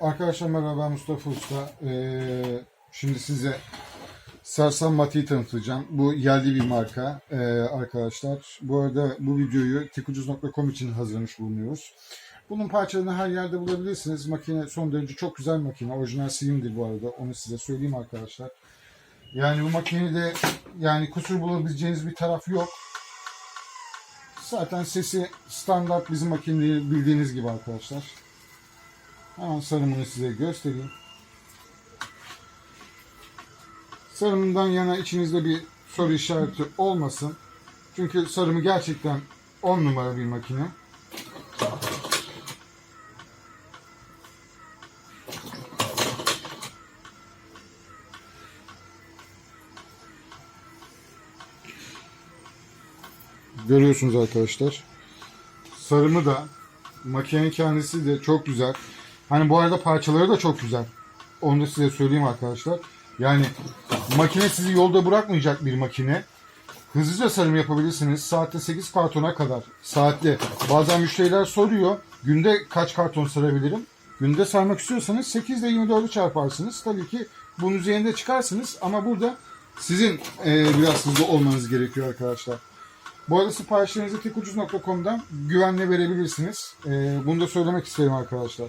Arkadaşlar merhaba Mustafa Usta. Ee, şimdi size Sarsan Mati'yi tanıtacağım. Bu yerli bir marka ee, arkadaşlar. Bu arada bu videoyu tikucuz.com için hazırlamış bulunuyoruz. Bunun parçalarını her yerde bulabilirsiniz. Makine son derece çok güzel makine. Orijinal silimdir bu arada. Onu size söyleyeyim arkadaşlar. Yani bu makinede yani kusur bulabileceğiniz bir taraf yok. Zaten sesi standart bizim makineyi bildiğiniz gibi arkadaşlar. Hemen sarımını size göstereyim. Sarımından yana içinizde bir soru işareti olmasın. Çünkü sarımı gerçekten 10 numara bir makine. Görüyorsunuz arkadaşlar. Sarımı da makinenin kendisi de çok güzel. Hani bu arada parçaları da çok güzel. Onu da size söyleyeyim arkadaşlar. Yani makine sizi yolda bırakmayacak bir makine. Hızlıca sarım yapabilirsiniz. Saatte 8 kartona kadar. Saatte. Bazen müşteriler soruyor. Günde kaç karton sarabilirim? Günde sarmak istiyorsanız 8 ile 24'ü çarparsınız. Tabii ki bunun üzerinde çıkarsınız. Ama burada sizin eee, biraz hızlı olmanız gerekiyor arkadaşlar. Bu arada siparişlerinizi tikucuz.com'dan güvenle verebilirsiniz. Eee, bunu da söylemek isterim arkadaşlar.